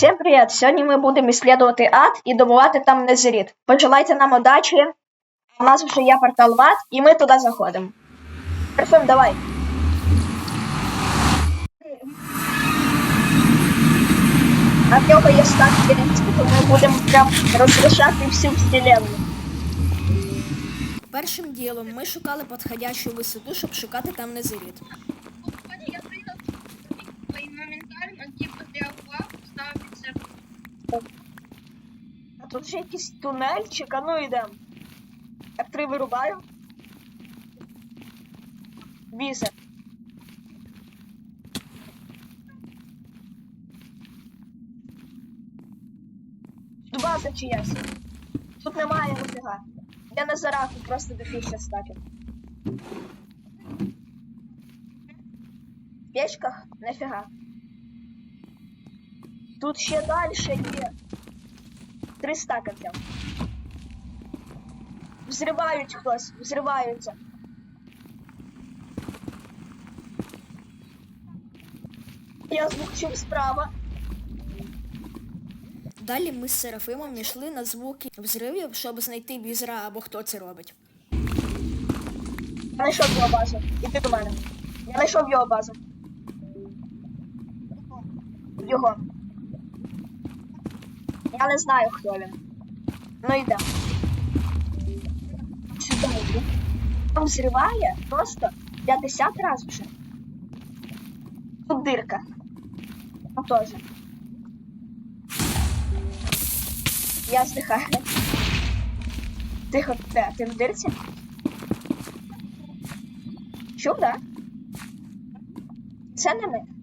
Всем привет! Сьогодні ми будемо исследувати ад і добувати там незеріт. Пожелайте нам удачі. У нас вже є портал в ад, і ми туди заходимо. Парфюм, давай. А в нього є стак то ми будемо прям розрішати всю вселенну. Першим ділом ми шукали підходящу висоту, щоб шукати там незиріт. А тут ще якийсь тунельчик, а ну йдемо. Так три вирубаю. Бісер. Тут база чиясь. Тут немає нафіга. Я на зараку просто до фіся стаків. В печках нафіга. Тут ще далі є. Три стака взяв. Взривають хтось, взриваються. Я звук чув справа. Далі ми з Серафимом йшли на звуки взривів, щоб знайти візра або хто це робить. Я знайшов його базу. Іди до мене. Я знайшов його базу. Його. Я не знаю, хто він. Ну йдемо. Сюди йду. Там зриває просто 50 разів вже. Тут дирка. Там теж. Я здихаю. Тихо, де? Ти в дирці? Чув, да? Це не ми.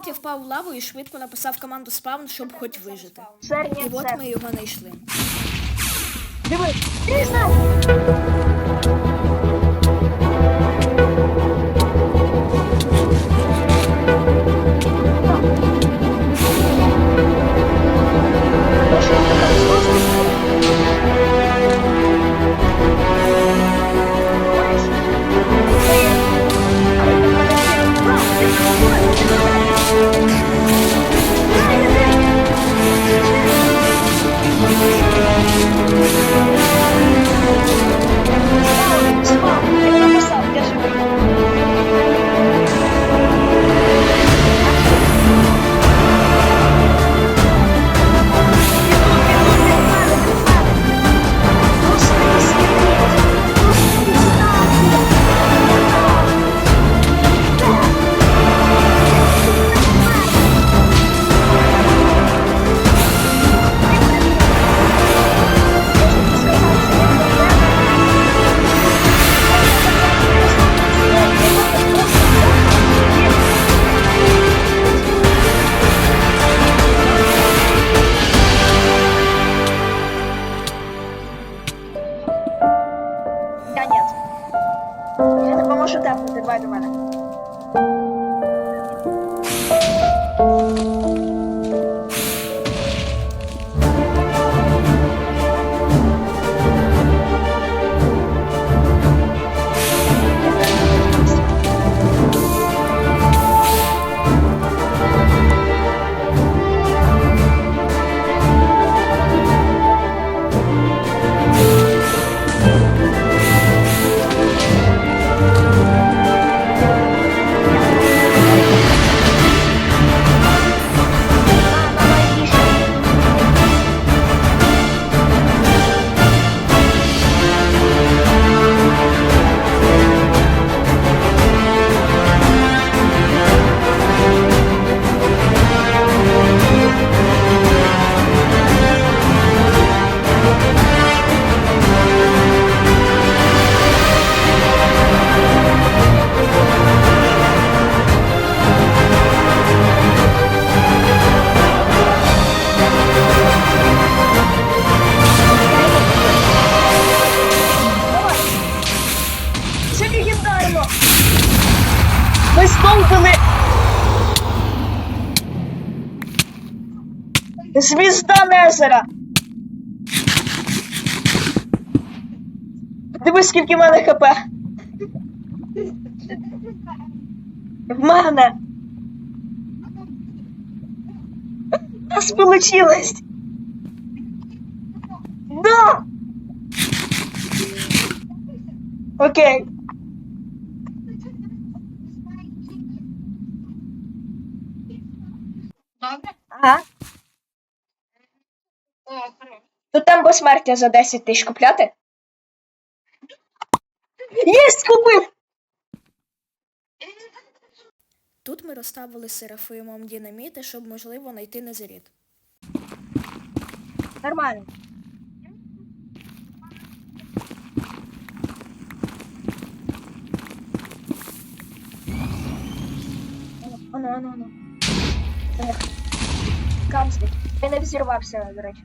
Тут я впав в лаву і швидко написав команду спавн, щоб хоч вижити. І от ми його знайшли. Диви, Я не поможу тепнути, давай до мене. Ми стовпили! Звізда Незера! Дивись, скільки в мене хп. В мене. Нас получилось. Да! Окей. Добре? Ага. Тут там безсмертя за 10 тисяч купляти. Єсть, купив! Тут ми розставили Серафимом динаміти, щоб можливо знайти незарід. Нормально. Оно, оно, оно. Канцлер. Він не взірвався, до речі.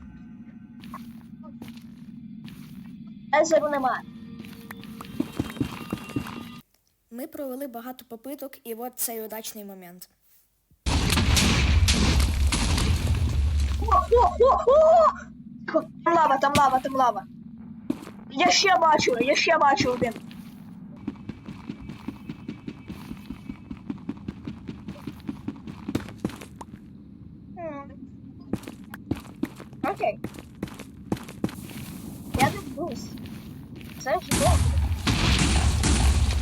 Езеру нема. Ми провели багато попиток, і от цей удачний момент. О, о, о, о! Там лава, там лава, там лава. Я ще бачу, я ще бачу один. Окей. Я дивлюсь. Це ж добре.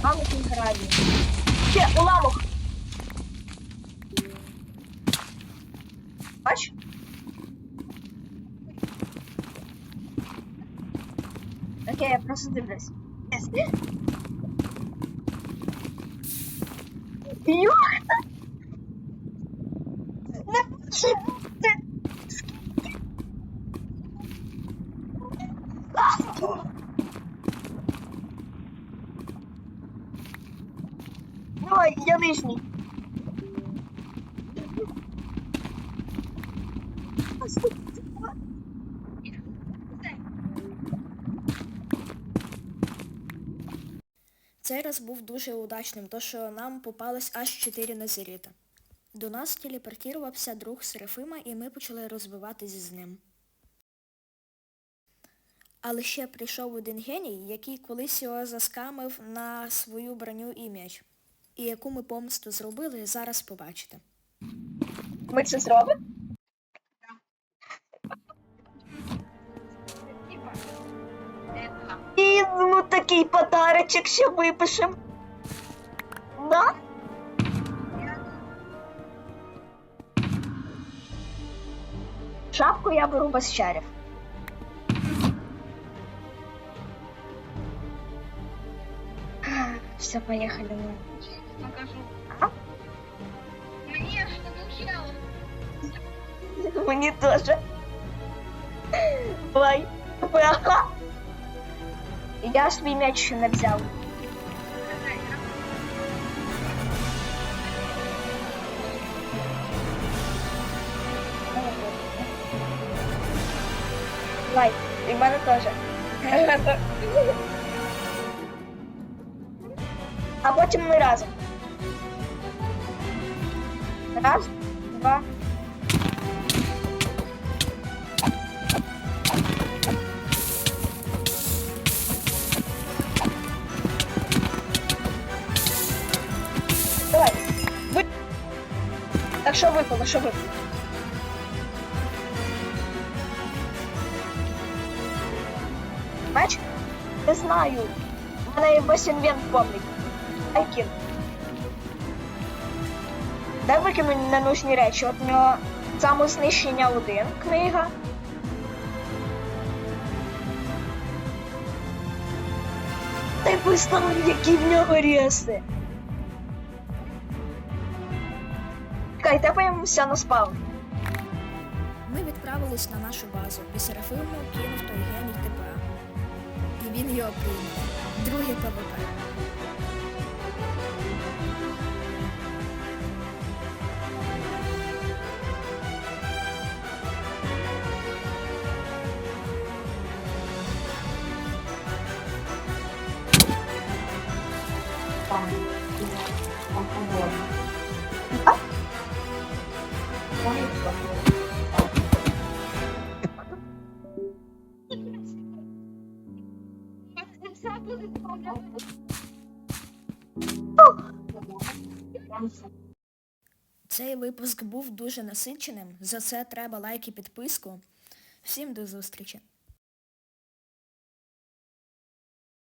Маму грає. Ще, уламок. Бач? Окей, я просто дивлюсь. Йохта! Не Ой, я нижній. Цей раз був дуже удачним, то що нам попалось аж 4 незаріта. До нас телепортувався друг Серафима, і ми почали розбиватись з ним. Але ще прийшов один геній, який колись його заскамив на свою броню і м'яч. І яку ми помсту зробили, зараз побачите. Ми це зробимо? І ну такий подарочок ще випишем. Да? Шапку я беру без чарів. Все, поехали. Покажу. А? Мне что получалось. Мені теж. Давай. Ага. Я свій м'яч ще не взяв. Давай, і в мене теж. А потім ми разом. Раз, два. Давай. Ви... Так що випало, що випало? Меч? Не знаю. У мене весь інвент повний. Ай Дай викину ненужні речі. От у нього самознищення один книга. Дай поставив, які в нього реси. Чекай, тепаємося на спаун. Ми відправились на нашу базу, і Серафиму кинув той геній ТП. І він його прийняв. Друге ПВП. Цей випуск був дуже насиченим. За це треба лайк і підписку. Всім до зустрічі!